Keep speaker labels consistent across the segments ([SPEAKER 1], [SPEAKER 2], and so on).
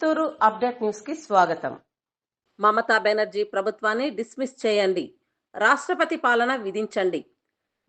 [SPEAKER 1] Chittoor update న్యూస్కి స్వాగతం. మమతా బెనర్జీ ప్రభుత్వాన్ని డిస్మిస్ చేయండి. రాష్ట్రపతి పాలన విధించండి.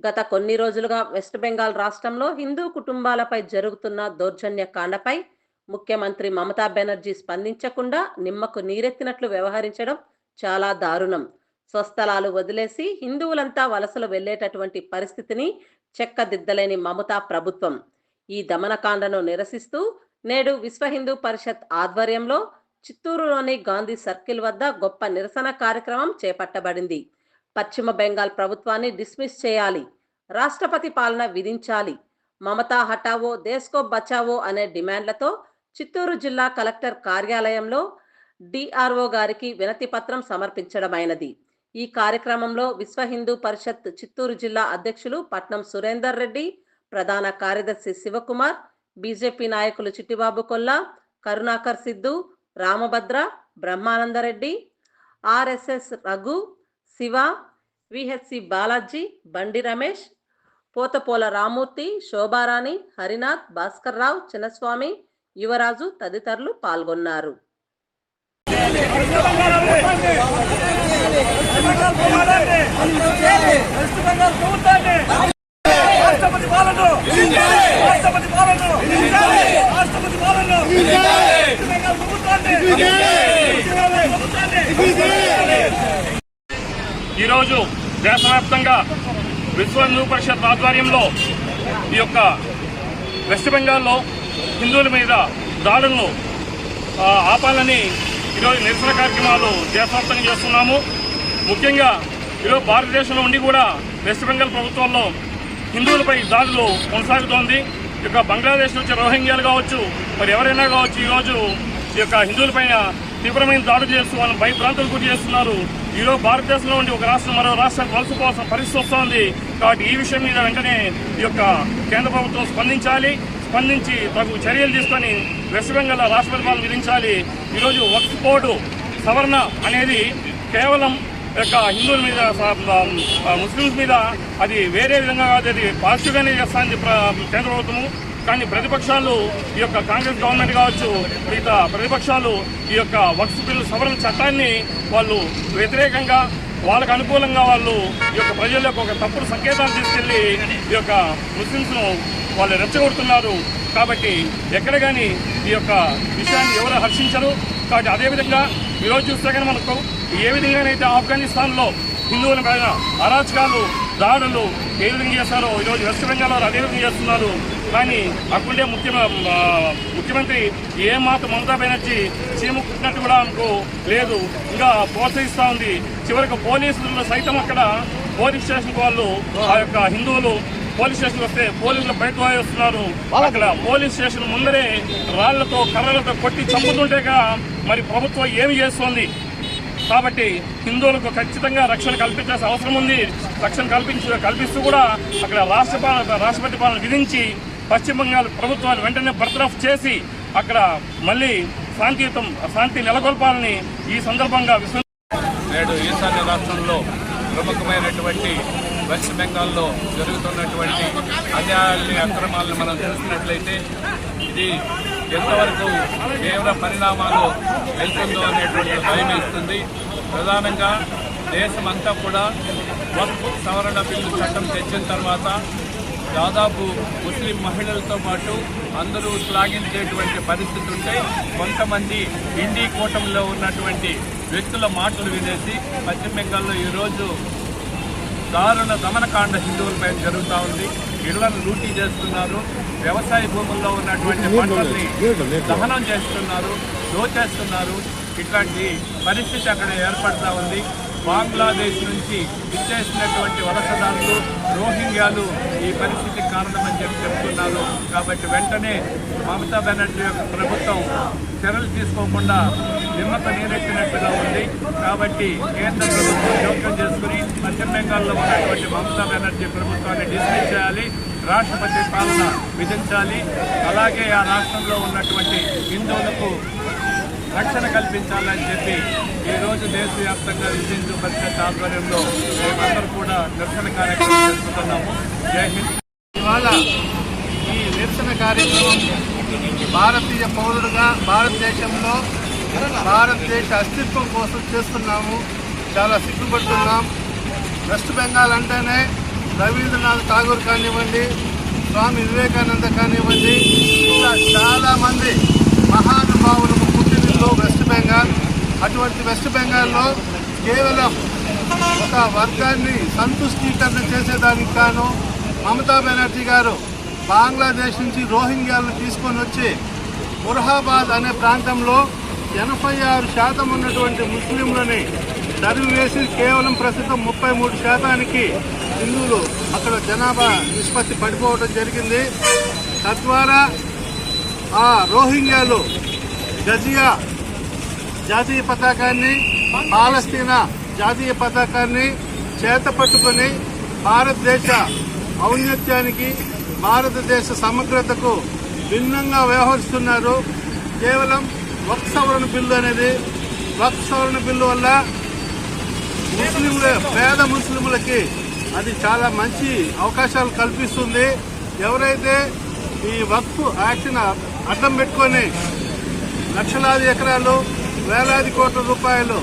[SPEAKER 1] గత కొన్ని రోజులుగా వెస్ట్ బెంగాల్ రాష్ట్రంలో హిందూ కుటుంబాలపై జరుగుతున్న దౌర్జన్య కాండపై ముఖ్యమంత్రి మమతా బెనర్జీ స్పందించకుండా నిమ్మకు నీరెత్తినట్లు వ్యవహరించడం చాలా దారుణం. స్వస్థలాలు వదిలేసి హిందువులంతా వలసలు వెళ్ళేటటువంటి పరిస్థితిని చెక్కదిద్దలేని మమతా ప్రభుత్వం. ఈ దమనకాండను నిరసిస్తూ నేడు విశ్వ హిందూ పరిషత్ ఆధ్వర్యంలో చిత్తూరులోని గాంధీ సర్కిల్ వద్ద గొప్ప నిరసన కార్యక్రమం చేపట్టబడింది. పశ్చిమ బెంగాల్ ప్రభుత్వాన్ని డిస్మిస్ చేయాలి రాష్ట్రపతి పాలన విధించాలి మమతా హటావో దేశ్కో బచావో అనే డిమాండ్లతో చిత్తూరు జిల్లా కలెక్టర్ కార్యాలయంలో డిఆర్ఓ గారికి వినతి పత్రం సమర్పించడమైనది. ఈ కార్యక్రమంలో విశ్వ హిందూ పరిషత్ చిత్తూరు జిల్లా అధ్యక్షులు పట్నం సురేందర్ రెడ్డి ప్రధాన కార్యదర్శి శివకుమార్ బీజేపీ నాయకులు చిట్టిబాబు కొల్లా కరుణాకర్ సిద్ధు రామభద్ర బ్రహ్మానందరెడ్డి ఆర్ఎస్ఎస్ రఘు శివ విహెచ్సి బాలాజీ బండి రమేష్ పోతపోల రామూర్తి శోభారాణి హరినాథ్ భాస్కర్ రావు చిన్నస్వామి యువరాజు తదితరులు పాల్గొన్నారు.
[SPEAKER 2] రాష్ట్రపతి పాలన రాష్ట్రపతి పాలన రాష్ట్రపతి పాలన ఈరోజు దేశవ్యాప్తంగా విశ్వ హిందూ పరిషత్ ఆధ్వర్యంలో ఈ యొక్క వెస్ట్ బెంగాల్లో హిందువుల మీద దాడులను ఆపాలని ఈరోజు నిరసన కార్యక్రమాలు దేశవ్యాప్తంగా చేస్తున్నాము. ముఖ్యంగా ఈరోజు భారతదేశంలో ఉండి కూడా వెస్ట్ బెంగాల్ ప్రభుత్వంలో హిందువులపై దాడులు కొనసాగుతోంది. యొక్క బంగ్లాదేశ్ నుంచి రోహింగ్యాలు కావచ్చు మరి ఎవరైనా కావచ్చు ఈరోజు ఈ యొక్క హిందువులపైన తీవ్రమైన దాడులు చేస్తూ వాళ్ళని భయభ్రాంతులు గురి చేస్తున్నారు. ఈరోజు భారతదేశంలో ఉండి ఒక రాష్ట్రం మరో రాష్ట్రానికి వలస కోసం పరిస్థితి వస్తోంది కాబట్టి ఈ విషయం మీద వెంటనే ఈ యొక్క కేంద్ర ప్రభుత్వం స్పందించాలి. స్పందించి తగు చర్యలు తీసుకొని వెస్ట్ బెంగాల్ రాష్ట్ర పరిపాలన విధించాలి. ఈరోజు వక్ఫ్ బోర్డు సవరణ అనేది కేవలం యొక్క హిందువుల మీద ముస్లిమ్స్ మీద అది వేరే విధంగా కాదు అది పాజిటివ్గానే చేస్తాంది ప్ర- కేంద్ర ప్రభుత్వము. కానీ ప్రతిపక్షాలు ఈ యొక్క కాంగ్రెస్ గవర్నమెంట్ కావచ్చు మిగతా ప్రతిపక్షాలు ఈ యొక్క వక్ఫ్ బిల్లు సవరణ చట్టాన్ని వాళ్ళు వ్యతిరేకంగా వాళ్ళకు అనుకూలంగా వాళ్ళు ఈ యొక్క ప్రజల్లో ఒక తప్పుడు సంకేతాలు తీసుకెళ్ళి ఈ యొక్క ముస్లింస్ను వాళ్ళు రెచ్చగొడుతున్నారు. కాబట్టి ఎక్కడ కానీ ఈ యొక్క విషయాన్ని ఎవరు హర్షించరు. కాబట్టి అదేవిధంగా ఈరోజు చూస్తే కానీ మనకు ఏ విధంగానైతే ఆఫ్ఘనిస్తాన్లో హిందువుల పైన అరాచకాలు దాడులు ఏ విధంగా చేస్తారో ఈరోజు వెస్ట్ బెంగాల్ వారు అదే విధంగా చేస్తున్నారు. కానీ అక్కడే ముఖ్య ముఖ్యమంత్రి ఏ మాత్రం మమతా బెనర్జీ చీము కుట్టినట్టు కూడా అనుకో లేదు. ఇంకా ప్రోత్సహిస్తూ ఉంది. చివరికి పోలీసులు సైతం అక్కడ పోలీస్ స్టేషన్ వాళ్ళు ఆ యొక్క హిందువులు పోలీస్ స్టేషన్ వస్తే పోలీసులు బయట వస్తున్నారు అక్కడ పోలీస్ స్టేషన్ ముందరే రాళ్ళతో కర్రలతో కొట్టి చంపుతుంటేగా మరి ప్రభుత్వం ఏమి చేస్తోంది? కాబట్టి హిందువులకు ఖచ్చితంగా రక్షణ కల్పించాల్సిన అవసరం ఉంది. రక్షణ కల్పించ కల్పిస్తూ కూడా అక్కడ రాష్ట్ర రాష్ట్రపతి పాలన విధించి పశ్చిమ బెంగాల్ ప్రభుత్వాన్ని వెంటనే బర్తరఫ్ చేసి అక్కడ మళ్ళీ శాంతియుతం శాంతి నెలకొల్పాలని ఈ సందర్భంగా విశ్వ
[SPEAKER 3] నేడు ఈశాన్య రాష్ట్రంలో ప్రముఖమైనటువంటి వెస్ట్ బెంగాల్లో జరుగుతున్నటువంటి అన్యాయాల్ని అక్రమాలను మనం చూసినట్లయితే ఇది ఎంతవరకు తీవ్ర పరిణామాలు వెళ్తుందో అనేటువంటి భయం ఇస్తుంది ప్రధానంగా దేశమంతా కూడా వక్ఫ్ సవరణ బిల్లు చట్టం తెచ్చిన తర్వాత దాదాపు ముస్లిం మహిళలతో పాటు అందరూ శ్లాఘించేటువంటి పరిస్థితి ఉంటే కొంతమంది ఇండి కూటమిలో ఉన్నటువంటి వ్యక్తుల మాటలు వినేసి పశ్చిమ బెంగాల్లో ఈరోజు దారుణ దమనకాండ హిందువులపై జరుగుతూ ఉంది. ఇళ్ళను లూటీ చేస్తున్నారు. వ్యవసాయ భూముల్లో ఉన్నటువంటి పంటల్ని దహనం చేస్తున్నారు దోచేస్తున్నారు. ఇట్లాంటి పరిస్థితి అక్కడ ఏర్పడతా ఉంది. బంగ్లాదేశ్ నుంచి ఇచ్చేసినటువంటి వలసదారులు రోహింగ్యాలు ఈ పరిస్థితికి కారణమని చెప్పి చెప్తున్నారు. కాబట్టి వెంటనే మమతా బెనర్జీ యొక్క ప్రభుత్వం చర్యలు తీసుకోకుండా నిమ్మక నీరెత్తినట్టుగా ఉంది. కాబట్టి కేంద్ర ప్రభుత్వం జోక్యం చేసుకుని పశ్చిమ బెంగాల్లో ఉన్నటువంటి మమతా బెనర్జీ ప్రభుత్వాన్ని డిస్మిస్ చేయాలి. రాష్ట్రపతి పాలన విధించాలి. అలాగే ఆ రాష్ట్రంలో ఉన్నటువంటి హిందువులకు రక్షణ కల్పించాలని చెప్పి ఈరోజు దేశవ్యాప్తంగా విశ్వ పరిషత్ ఆధ్వర్యంలో మేమందరూ కూడా నిరసన కార్యక్రమం జరుపుతున్నాము. జై హింద్.
[SPEAKER 4] ఇవాళ ఈ నిరసన కార్యక్రమం భారతీయ పౌరుడుగా భారతదేశంలో భారతదేశ అస్తిత్వం కోసం చేస్తున్నాము. చాలా సిగ్గుపడుతున్నాం. వెస్ట్ బెంగాల్ అంటేనే రవీంద్రనాథ్ ఠాగూర్ కానివ్వండి స్వామి వివేకానంద కానివ్వండి ఇంకా చాలామంది మహానుభావులు ఆంధ్రప్రదేశ్లో వెస్ట్ బెంగాల్ అటువంటి వెస్ట్ బెంగాల్లో కేవలం ఒక వర్గాన్ని సంతుష్టీకరణ చేసేదానికి గాను మమతా బెనర్జీ గారు బంగ్లాదేశ్ నుంచి రోహింగ్యాలను తీసుకొని వచ్చి మురహాబాద్ అనే ప్రాంతంలో ఎనభై ఆరు శాతం ఉన్నటువంటి ముస్లింలని వేసి కేవలం ప్రస్తుతం ముప్పై మూడు శాతానికి హిందువులు అక్కడ జనాభా నిష్పత్తి పడిపోవడం జరిగింది. తద్వారా ఆ రోహింగ్యాలు గజియా జాతీయ పతాకాన్ని పాలస్తీనా జాతీయ పతాకాన్ని చేత పట్టుకొని భారతదేశ ఔన్నత్యానికి భారతదేశ సమగ్రతకు భిన్నంగా వ్యవహరిస్తున్నారు. కేవలం వక్ సవరణ బిల్లు అనేది వక్ సవరణ బిల్లు వల్ల ముస్లింల పేద ముస్లింలకి అది చాలా మంచి అవకాశాలు కల్పిస్తుంది. ఎవరైతే ఈ వక్ఫ్ యాక్షన్ అడ్డం పెట్టుకొని లక్షలాది ఎకరాలు వేలాది కోట్ల రూపాయలు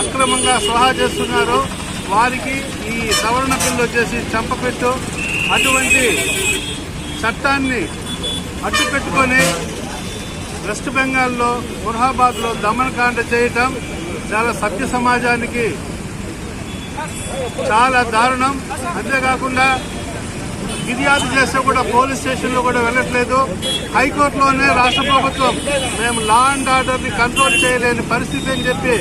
[SPEAKER 4] అక్రమంగా సలహా చేస్తున్నారు. వారికి ఈ సవరణ బిల్లు వచ్చేసి చంపపెట్టు. అటువంటి చట్టాన్ని అడ్డుపెట్టుకొని వెస్ట్ బెంగాల్లో మురహాబాద్లో దమనకాండ చేయటం చాలా సభ్య సమాజానికి చాలా దారుణం. అంతేకాకుండా ఫిర్యాదు చేస్తే కూడా పోలీస్ స్టేషన్లో కూడా వెళ్ళట్లేదు. హైకోర్టులోనే రాష్ట్ర ప్రభుత్వం మేము లా అండ్ ఆర్డర్ని కంట్రోల్ చేయలేని పరిస్థితి అని చెప్పి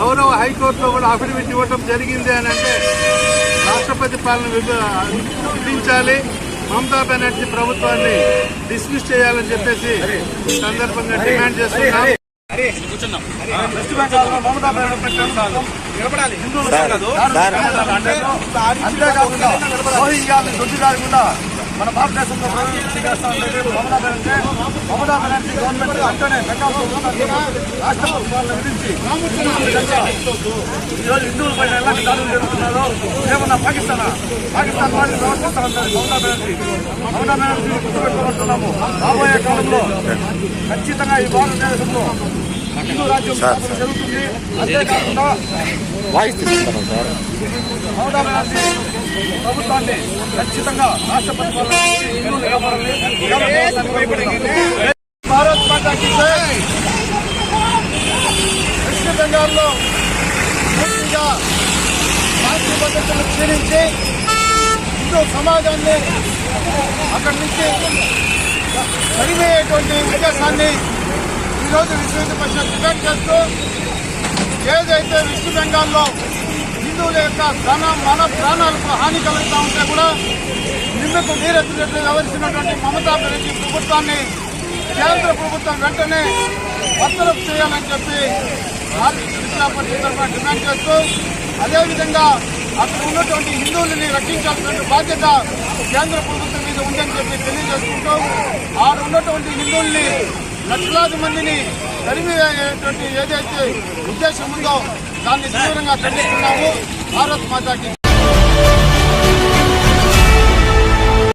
[SPEAKER 4] గౌరవ హైకోర్టులో కూడా అఫిడవిట్ ఇవ్వడం జరిగింది అని అంటే రాష్ట్రపతి పాలన విధించాలి. మమతా బెనర్జీ ప్రభుత్వాన్ని డిస్మిస్ చేయాలని చెప్పేసి సందర్భంగా డిమాండ్ చేస్తున్నాం.
[SPEAKER 5] వెస్ట్ బెంగాల్లో మమతా హిందువులు కాదు, అంటే అంతేకాకుండా రోహింగ్యాలను దొడ్డి కాకుండా మన భారతదేశంలో ప్రవేశించి చేస్తా ఉంటే మమతా బెనర్జీ మమతా బెనర్జీ గవర్నమెంట్ అంటేనే బెంగాల్ రాష్ట్ర ప్రభుత్వాలను విధించి ఈరోజు హిందువుల పైన ఎలాంటి దాడులు జరుగుతున్నారో ఏమన్నా పాకిస్తాన్? పాకిస్తాన్ వాళ్ళు ప్రవర్తిస్తా మమతా బెనర్జీ మమతా బెనర్జీ గుర్తుపెట్టుకుంటున్నాము రాబోయే కాలంలో ఖచ్చితంగా ఈ భారతదేశంలో హిందూ రాజ్యం జరుగుతుంది. అంతేకాకుండా మమతా బెనర్జీ ప్రభుత్వాన్ని ఖచ్చితంగా భారత్ మాతాకి బెంగాల్లో పూర్తిగా క్షీణించి హిందూ సమాజాన్ని అక్కడి నుంచి తరిమేటువంటి ఉద్దేశాన్ని ఈరోజు విశ్వ హిందూ పరిషత్ డిమాండ్ చేస్తూ ఏదైతే వెస్ట్ బెంగాల్లో హిందువుల యొక్క ప్రాణ మన ప్రాణాలకు హాని కలుగుతూ ఉంటే కూడా నిమ్మకు నీరెత్తినట్లు వ్యవహరిస్తున్నటువంటి మమతా బెనర్జీ ప్రభుత్వాన్ని కేంద్ర ప్రభుత్వం వెంటనే వర్తలు చేయాలని చెప్పి భారతీయ జనతా పార్టీ తరఫున డిమాండ్ చేస్తూ అదేవిధంగా అక్కడ ఉన్నటువంటి హిందువులని రక్షించాల్సినటువంటి బాధ్యత కేంద్ర ప్రభుత్వం మీద ఉందని చెప్పి తెలియజేసుకుంటూ ఆడ ఉన్నటువంటి హిందువుల్ని లక్షలాది మందిని తరిమివేటువంటి ఏదైతే ఉద్దేశం ఉందో దాన్ని తీవ్రంగా ఖండిస్తున్నాము. భారత్ మాతాకి